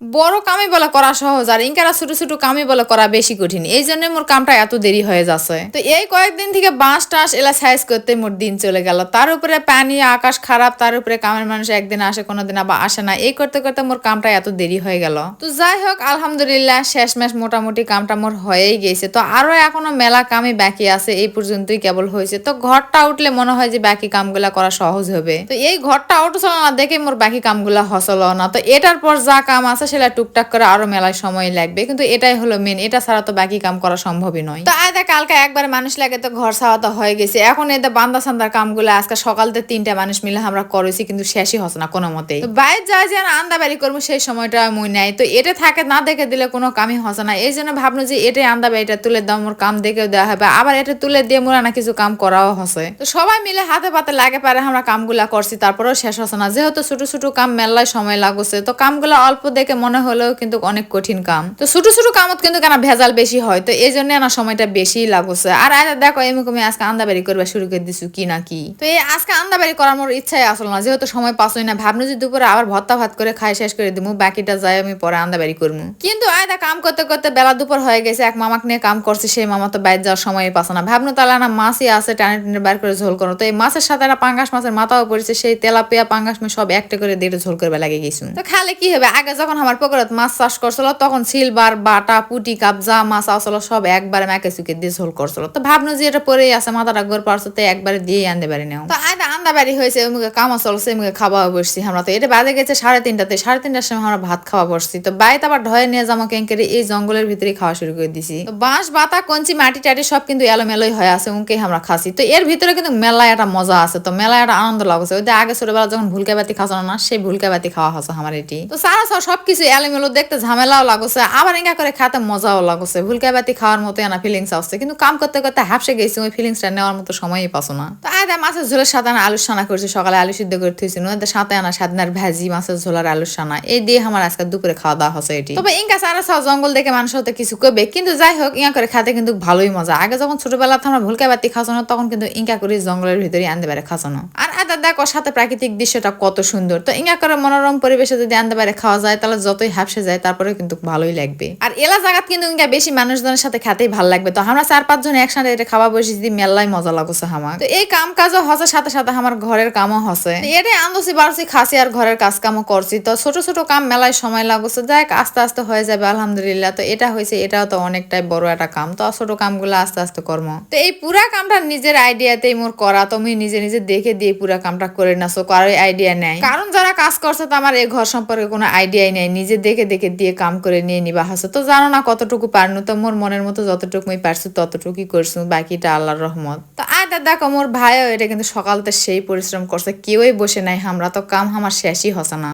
বড় কামই বলে করা সহজ, আর ইনকারা ছোট ছোট কামই বলে করা বেশি কঠিন। এই জন্য মোর কামটা এত দেরি হয়ে যাচ্ছে। তো এই কয়েকদিন থেকে বাঁশ টাস এলা সাইজ করতে মোর দিন চলে গেল। তার উপরে পানি, আকাশ খারাপ, তার উপরে কামের মানুষ একদিন আসে, কোনোদিন আবার আসে না। এই করতে করতে মোর কামটা এত দেরি হয়ে গেল। তো যাই হোক, আলহামদুলিল্লাহ শেষমেশ মোটামুটি কামটা মোর হয়েই গেছে। তো আরও এখনও মেলা কামই বাকি আছে, এই পর্যন্তই কেবল হয়েছে। তো ঘরটা উঠলে মনে হয় যে বাকি কামগুলা করা সহজ হবে। তো এই ঘরটা উঠছিল না দেখে মোর বাকি কামগুলা হসল না। তো এটার পর যা কাম আছে সেটা টুকটাক করে আরও মেলায় সময় লাগবে কিন্তু এটাই হলো মেন এটা ছাড়া তো বাকি কাম করা সম্ভবই নয়। তো আয়দা কালকে একবার মানুষ লাগে তো ঘর ছাওয়া তো হয়ে গেছে। এখন এদের বান্দা সান্দার কামগুলো আজকে সকালতে তিনটা মানুষ মিলে আমরা করেছি কিন্তু শেষই হচ্ছে না কোনো মতেই। তো বাইরে যায় যে আন্দা বাড়ি করব সেই সময়টা মুই নাই। তো এটা থাকে না দেখে দিলে কোনো কামই হচ্ছে না। এই জন্য ভাবলো যে এটাই আন্দা বাড়িটা তুলে দাও মোর কাম দেখেও দেওয়া হবে। আবার এটা তুলে দিয়ে মোরা না কিছু কাম করাও হচ্ছে। তো সবাই মিলে হাতে পাতে লাগে পারে আমরা কামগুলা করছি তারপরেও শেষ হচ্ছে না। যেহেতু ছোট ছোট কাম মেলায় সময় লাগছে তো কামগুলো অল্প দেখে মনে হলেও কিন্তু অনেক কঠিন কাম। তো ছোট ছোট কামত কিন্তু কেন ভেজাল বেশি হয়? তো এই জন্য না সময়টা বেশি লাগছে। আর দেখো এমনি আমি আজকে আন্দাবাড়ি করবা শুরু করে দিছু কি না কি। তো এই আজকে আন্দাবাড়ি করার মোর ইচ্ছাই আসল না, যেহেতু সময় পাসই না। ভাবনু যে দুপুরে আবার ভত্তা ভাত করে খাই শেষ করে দিমু, বাকিটা যাই আমি পরে আন্দাবাড়ি করব কিন্তু আয়দা কাম করতে করতে বেলা দুপুর হয়ে গেছে, এক মামাকে নিয়ে কাম করছে, সেই মামা তো বাইরে যাওয়ার সময় পাচ্ছে না। ভাবনু তাহলে না মাছই আছে, টানে টানে বার করে ঝোল করো। তো এই মাছের সাথে একটা পাঙ্গাস মাছের মাথাও পড়েছে, সেই তেলাপিয়া, পাঙ্গাস সব একটা করে দিয়ে ঝোল করবে লাগে গেছি। তো খালে কি হবে? আগে যখন আমার পুকুরত মাছ চাষ করছিল, তখন সিলবার বাটা, পুটি কাবজা মাছ আসল সব একবারে মাকে চুকে দিয়ে ঝোল করছিল। তো ভাবনো যে এটা পরেই আছে, মাথাটা গোর পারছ, তো একবারে দিয়ে আনতে পারি না তো আয়দা আন্দা বাড়ি হয়েছে মুখে কামা চলছে মুখে খাওয়া বসছি আমরা। তো এটা বাজে গেছে সাড়ে তিনটাতে, সাড়ে তিনটার সময় আমরা ভাত খাওয়া বসছি। তো বাইরে আবার ঢয়ে নিয়ে জামা কেঙ্কেরে এই জঙ্গলের ভিতরে খাওয়া শুরু করে দিছি। তো বাঁশ, বাতা, কঞ্চি, মাটি টাটি সব কিন্তু এলোমেলোই হয়ে আছে উনকে আমরা খাসি তো এর ভিতরে কিন্তু মেলায় একটা মজা আছে, তো মেলায় একটা আনন্দ লাগছে। ওই আগে ছোটবেলা যখন ভুলকা বাতি খাওয়া না, সেই ভুলকা বাতি খাওয়া হচ্ছে আমার এটি। তো সারা সব সবকিছু এলোমেলো দেখতে ঝামেলাও লাগছে, আবার এঙ্গা করে খাতে মজাও লাগছে। ভুলকা বাতি খাওয়ার মতো না ফিলিংস আসছে, কিন্তু কাম করতে করতে হাফসে গেছি, ওই ফিলিংসটা নেওয়ার মতো সময়ই পাসো না। তো আয়দা মাছের ঝোলের সাথে আনা আলু সানা করছি, সকালে আলু সিদ্ধ করে থুইছি নদীতে সাথে আনা সাদনার ভাজি, মাছের ঝোলার আলু সানা এই দিয়ে আমার আজকে দুপুরে খাওয়া দাওয়া হচ্ছে এটি। তবে ইনকা সারা সব জঙ্গল দেখে মানুষ হতে কিছু কবে কিন্তু যাই হোক ইয়া করে খাতে কিন্তু ভালোই মজা। আগে যখন ছোটবেলাতে আমরা ভুলকা বাতি খাসানো তখন কিন্তু ইনকা করে জঙ্গলের ভিতরে আনতে পারে খাসানো আর আদা দেখো সাথে প্রাকৃতিক দৃশ্যটা কত সুন্দর। তো ইঙ্গা করে মনোরম পরিবেশে যদি আনতে পারে খাওয়া যায়, তাহলে যতই হাফসে যায় তারপরে কিন্তু ভালোই লাগবে। আর এলা জায়গাত কিন্তু বেশি মানুষজনের সাথে খেতেই ভালো লাগবে। তো আমরা চার, পাঁচজন একসাথে এটা খাওয়া বসে যদি মেলাই মজা লাগছে আমার তো এই কাম কাজও হসে, সাথে সাথে আমার ঘরের কামও হসে। এটাই আন্দোসি বারসি খাসি আর ঘরের কাজ কামও করছি। তো ছোট ছোট কাম মেলায় সময় লাগছে। যাই আস্তে আস্তে হয়ে যাবে, আলহামদুলিল্লাহ। তো এটা হয়েছে, এটাও তো অনেকটাই বড় একটা কাম। তো ছোট কামগুলো আস্তে আস্তে কর্ম। তো এই পুরা কামটা নিজের আইডিয়াতেই মোর করা। তুমি নিজে নিজে দেখে দিয়ে পুরা কামটা করে নাসো কারোই আইডিয়া নেই। কারণ যারা কাজ করছে, তো আমার এই ঘর সম্পর্কে কোনো আইডিয়াই নেই। নিজে দেখে দেখে দিয়ে কাম করে নিয়ে নিবা হাসো। তো জানো না কতটুকু পারনু? তো মোর মনের মতো যতটুকু আমি পারছি ততটুকুই করছু, বাকিটা আল্লাহর রহমত। তো আয়টা দেখো মোর ভাইও এটা কিন্তু সকালতে সেই পরিশ্রম করছে, কেউই বসে নাই, হামরা তো কাম আমার শেষই হসে না।